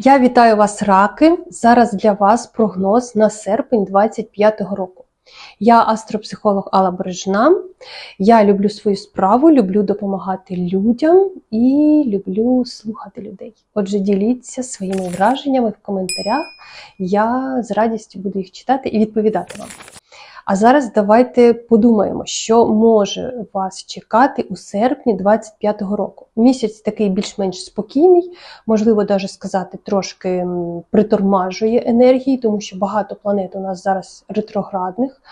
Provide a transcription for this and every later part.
Я вітаю вас, раки. Зараз для вас прогноз на серпень 25-го року. Я астропсихолог Алла Бережна. Я люблю свою справу, люблю допомагати людям і люблю слухати людей. Отже, діліться своїми враженнями в коментарях. Я з радістю буду їх читати і відповідати вам. А зараз давайте подумаємо, що може вас чекати у серпні 25-го року. Місяць такий більш-менш спокійний, можливо, навіть сказати, трошки притормажує енергії, тому що багато планет у нас зараз ретроградних.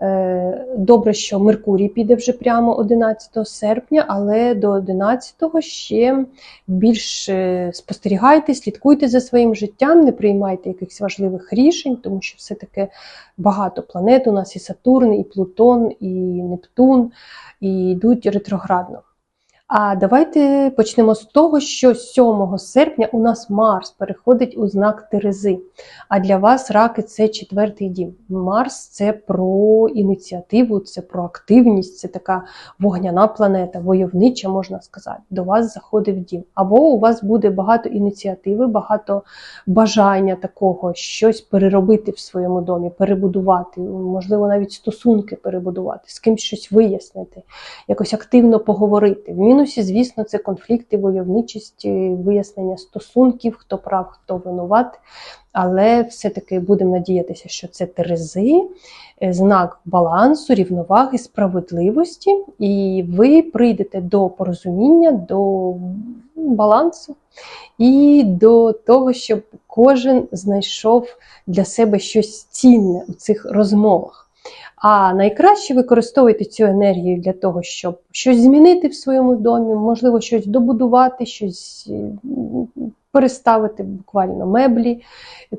Е, Добре, що Меркурій піде вже прямо 11 серпня, але до 11-го ще більш е, спостерігайте, слідкуйте за своїм життям, не приймайте якихось важливих рішень, тому що все-таки багато планет. У нас і Сатурн, і Плутон, і Нептун, і йдуть ретроградно. А давайте почнемо з того, що 7 серпня у нас Марс переходить у знак Терези. А для вас раки це четвертий дім. Марс це про ініціативу, це про активність, це така вогняна планета, войовнича, можна сказати. До вас заходить в дім. Або у вас буде багато ініціативи, багато бажання такого, щось переробити в своєму домі, перебудувати, можливо, навіть стосунки перебудувати, з кимось щось вияснити, якось активно поговорити. Мінусі, звісно, це конфлікти, войовничість, вияснення стосунків, хто прав, хто винуват. Але все-таки будемо надіятися, що це терези, е, знак балансу, рівноваги, справедливості, і ви прийдете до порозуміння, до балансу і до того, щоб кожен знайшов для себе щось цінне у цих розмовах. А найкраще використовуйте цю енергію для того, щоб щось змінити в своєму домі, можливо, щось добудувати, щось е, переставити буквально меблі,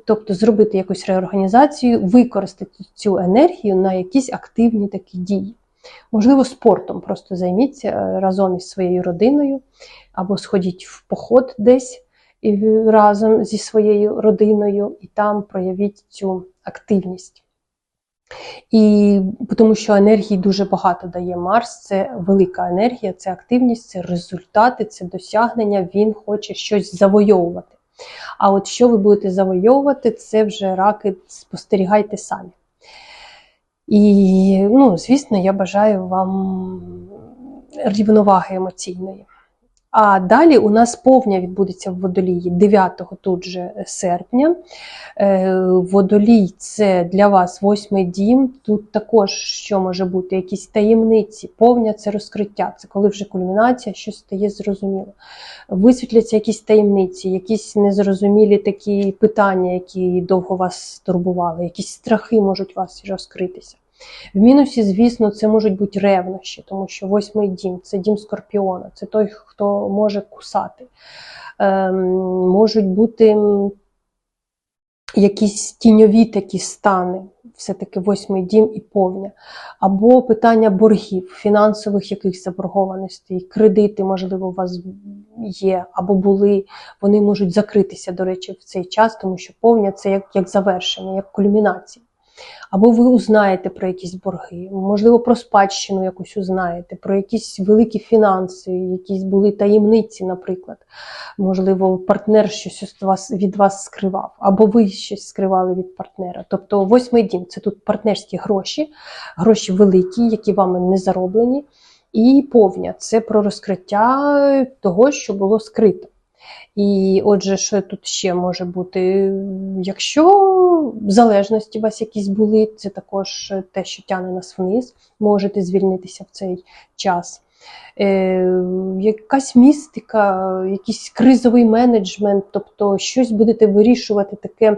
тобто зробити якусь реорганізацію, використати цю енергію на якісь активні такі дії. Можливо, спортом просто займіться е, разом із своєю родиною, або сходіть в поход десь і разом зі своєю родиною, і там проявіть цю активність. І тому що енергії дуже багато дає Марс, це велика енергія, це активність, це результати, це досягнення. Він хоче щось завойовувати. А от що ви будете завойовувати, це вже раки спостерігайте самі. І, ну, звісно, я бажаю вам рівноваги емоційної. А далі у нас повня відбудеться в водолії 9 тут же серпня. Е, Водолій це для вас восьмий дім. Тут також що може бути, якісь таємниці, повня це розкриття, це коли вже кульмінація, щось стає зрозуміло. Висвітляться якісь таємниці, якісь незрозумілі такі питання, які довго вас турбували, якісь страхи можуть вас розкритися. В мінусі, звісно, це можуть бути ревнощі, тому що восьмий дім це дім скорпіона, це той, хто може кусати. Ем, можуть бути якісь тіньові такі стани, все-таки восьмий дім і повня, або питання боргів, фінансових якихось заборгованостей, кредити, можливо, у вас є або були, вони можуть закритися, до речі, в цей час, тому що повня це як, як завершення, як кульмінація. Або ви узнаєте про якісь борги, можливо, про спадщину якусь узнаєте, про якісь великі фінанси, якісь були таємниці, наприклад. Можливо, партнер щось від вас скривав, або ви щось скривали від партнера. Тобто, восьмий дім це тут партнерські гроші, гроші великі, які вами не зароблені, і повня це про розкриття того, що було скрито. І отже, що тут ще може бути? Якщо залежності у вас якісь були, це також те, що тягне нас вниз, можете звільнитися в цей час. Е, Якась містика, якийсь кризовий менеджмент, тобто щось будете вирішувати таке,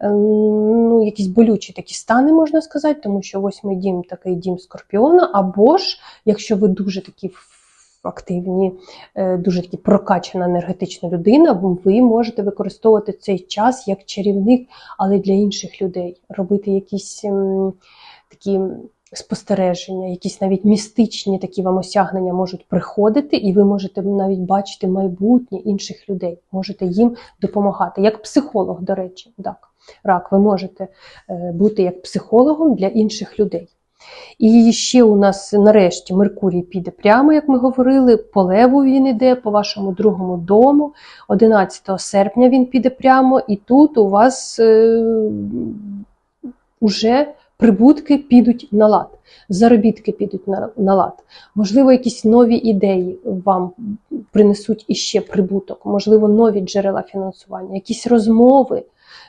е, ну, якісь болючі такі стани, можна сказати, тому що восьмий дім такий дім скорпіона, або ж, якщо ви дуже такі активні, е, дуже такі прокачана енергетична людина, ви можете використовувати цей час як чарівник, але для інших людей. Робити якісь ем, такі спостереження, якісь навіть містичні такі вам осягнення можуть приходити, і ви можете навіть бачити майбутнє інших людей, можете їм допомагати. Як психолог, до речі, так. Рак, ви можете е, бути як психологом для інших людей. І ще у нас нарешті Меркурій піде прямо, як ми говорили, по леву він іде, по вашому другому дому. 11 серпня він піде прямо, і тут у вас е, уже прибутки підуть на лад, заробітки підуть на, на лад. Можливо, якісь нові ідеї вам принесуть іще прибуток, можливо, нові джерела фінансування, якісь розмови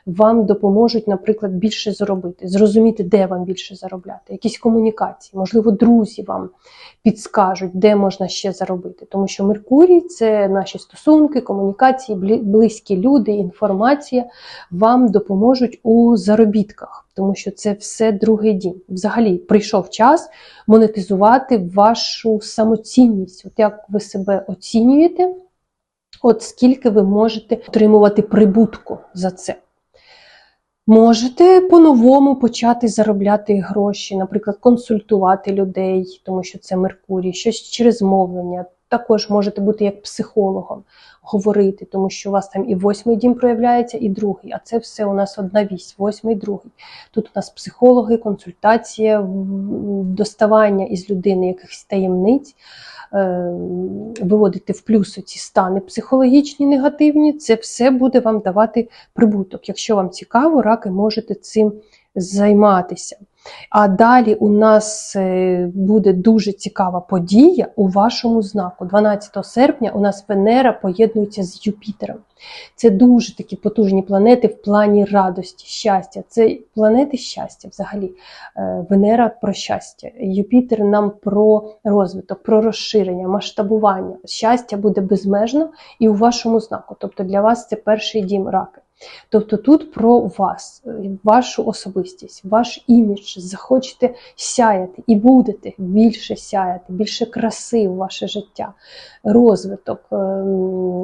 вам допоможуть, наприклад, більше заробити, зрозуміти, де вам більше заробляти, якісь комунікації, можливо, друзі вам підскажуть, де можна ще заробити. Тому що Меркурій це наші стосунки, комунікації, близькі люди, інформація вам допоможуть у заробітках, тому що це все другий дім. Взагалі прийшов час монетизувати вашу самоцінність, от як ви себе оцінюєте. От скільки ви можете отримувати прибутку за це. Можете по-новому почати заробляти гроші, наприклад, консультувати людей, тому що це Меркурій, щось через мовлення. Також можете бути як психологом, говорити, тому що у вас там і восьмий дім проявляється, і другий. А це все у нас одна вісь, восьмий, другий. Тут у нас психологи, консультація, доставання із людини якихось таємниць, е, виводити в плюс ці стани психологічні, негативні. Це все буде вам давати прибуток. Якщо вам цікаво, раки можете цим займатися. А далі у нас е, буде дуже цікава подія у вашому знаку. 12 серпня у нас Венера поєднується з Юпітером. Це дуже такі потужні планети в плані радості, щастя. Це планети щастя взагалі. Е, Венера про щастя, Юпітер нам про розвиток, про розширення, масштабування. Щастя буде безмежно і у вашому знаку. Тобто для вас це перший дім раки. Тобто тут про вас, е, вашу особистість, ваш імідж, захочете сяяти і будете більше сяяти, більше краси в ваше життя, розвиток, ем,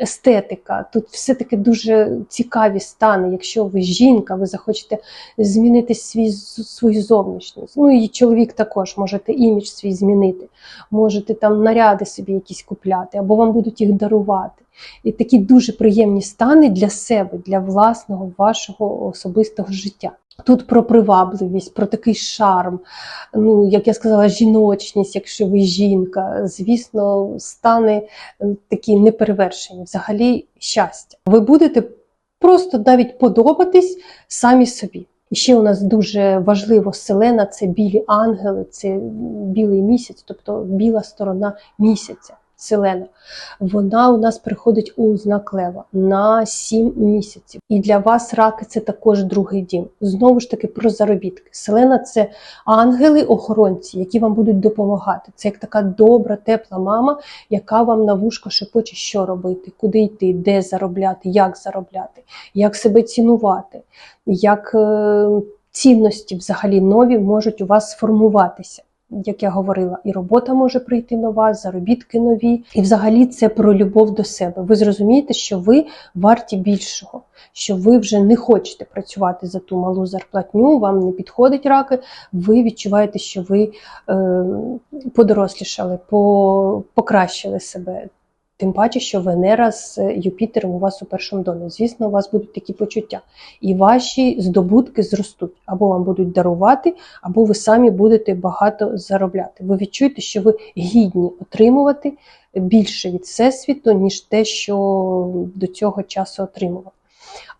естетика. Тут все таки дуже цікаві стани. Якщо ви жінка, ви захочете змінити свій, свою зовнішність. Ну і чоловік також можете імідж свій змінити, можете там наряди собі якісь купляти, або вам будуть їх дарувати. І такі дуже приємні стани для себе, для власного вашого особистого життя. Тут про привабливість, про такий шарм, ну як я сказала, жіночність, якщо ви жінка, звісно, стани такі неперевершені, взагалі щастя. Ви будете просто навіть подобатись самі собі. І ще у нас дуже важливо селена це білі ангели, це білий місяць, тобто біла сторона місяця. Селена, вона у нас приходить у знак лева на 7 місяців. І для вас раки це також другий дім. Знову ж таки про заробітки. Селена це ангели-охоронці, які вам будуть допомагати. Це як така добра, тепла мама, яка вам на вушко шепоче, що робити, куди йти, де заробляти, як заробляти, як себе цінувати, як е, цінності взагалі нові можуть у вас сформуватися. Як я говорила, і робота може прийти нова, заробітки нові, і взагалі це про любов до себе. Ви зрозумієте, що ви варті більшого, що ви вже не хочете працювати за ту малу зарплатню, вам не підходить раки. Ви відчуваєте, що ви е, подорослішали, по, покращили себе. Тим паче, що Венера з Юпітером у вас у першому домі. Звісно, у вас будуть такі почуття, і ваші здобутки зростуть. Або вам будуть дарувати, або ви самі будете багато заробляти. Ви відчуєте, що ви гідні отримувати більше від всесвіту, ніж те, що до цього часу отримували.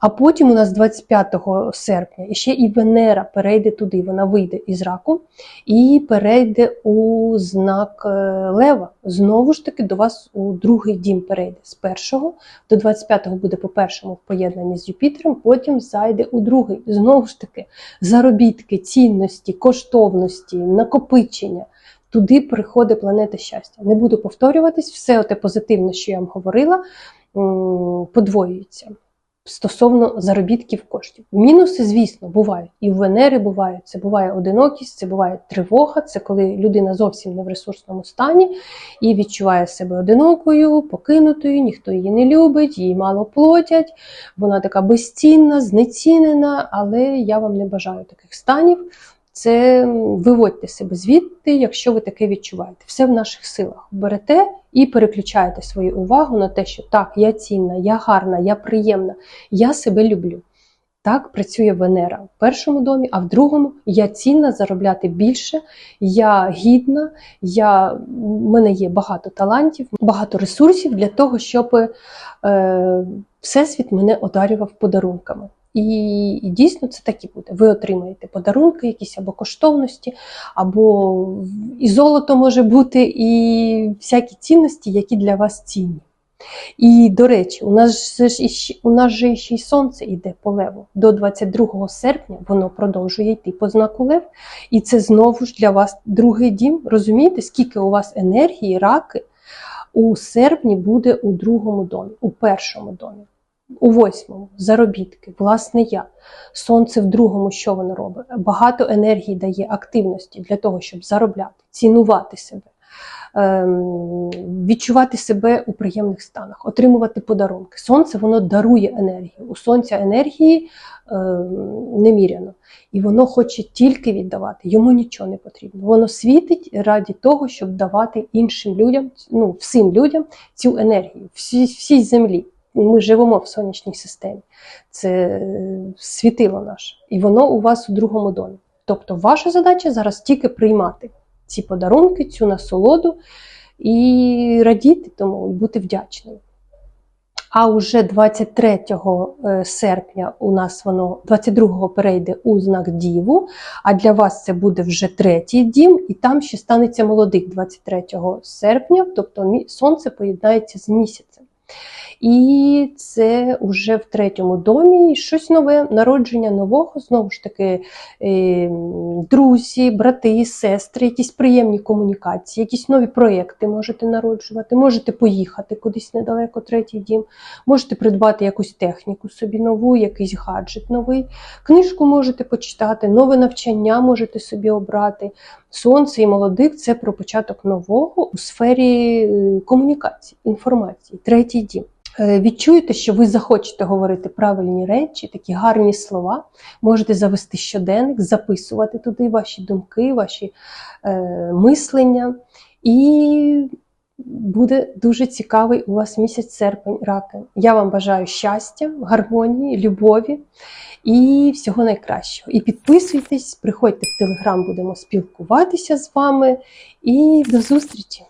А потім у нас 25 серпня ще і Венера перейде туди, вона вийде із раку і перейде у знак е, Лева. Знову ж таки, до вас у другий дім перейде з першого до 25-го буде по першому в поєднанні з Юпітером, потім зайде у другий. Знову ж таки, заробітки, цінності, коштовності, накопичення. Туди приходить планета щастя. Не буду повторюватись, все те позитивне, що я вам говорила, подвоюється стосовно заробітків коштів. Мінуси, звісно, бувають. І в Венери бувають. Це буває одинокість, це буває тривога, це коли людина зовсім не в ресурсному стані і відчуває себе одинокою, покинутою, ніхто її не любить, їй мало платять, вона така безцінна, знецінена, але я вам не бажаю таких станів. Це виводьте себе звідти, якщо ви таке відчуваєте. Все в наших силах. Берете і переключаєте свою увагу на те, що так, я цінна, я гарна, я приємна, я себе люблю. Так працює Венера в першому домі, а в другому я цінна заробляти більше, я гідна, я, в мене є багато талантів, багато ресурсів для того, щоб е, Всесвіт мене одарював подарунками. І, і дійсно це так і буде. Ви отримаєте подарунки, якісь або коштовності, або і золото може бути, і всякі цінності, які для вас цінні. І, до речі, у нас ж у нас же ще й сонце йде по леву. До 22 серпня воно продовжує йти по знаку лев. І це знову ж для вас другий дім. Розумієте, скільки у вас енергії, раки у серпні буде у другому домі, у першому домі, у восьмому заробітки, власне я. Сонце в другому, що воно робить? Багато енергії дає активності для того, щоб заробляти, цінувати себе. ем, Відчувати себе у приємних станах, отримувати подарунки. Сонце воно дарує енергію. У сонця енергії ем, неміряно. І воно хоче тільки віддавати, йому нічого не потрібно. Воно світить раді того, щоб давати іншим людям, ну, всім людям цю енергію, всій, всій землі. Ми живемо в сонячній системі. Це е, світило наше. І воно у вас у другому домі. Тобто, ваша задача зараз тільки приймати ці подарунки, цю насолоду і радіти тому, і бути вдячним. А уже 23 е, серпня у нас воно 22-го перейде у знак Діву, а для вас це буде вже третій дім, і там ще станеться молодик 23 серпня, тобто сонце поєднається з місяцем. І це вже в третьому домі. Щось нове, народження нового, знову ж таки, е, друзі, брати, сестри, якісь приємні комунікації, якісь нові проєкти можете народжувати, можете поїхати кудись недалеко, третій дім, можете придбати якусь техніку собі нову, якийсь гаджет новий, книжку можете почитати, нове навчання можете собі обрати. Сонце і молодик це про початок нового у сфері е, комунікації, інформації, третій дім. Е, Відчуєте, що ви захочете говорити правильні речі, такі гарні слова. Можете завести щоденник, записувати туди ваші думки, ваші е, мислення. І буде дуже цікавий у вас місяць серпень раки. Я вам бажаю щастя, гармонії, любові і всього найкращого. І підписуйтесь, приходьте в телеграм, будемо спілкуватися з вами. І до зустрічі!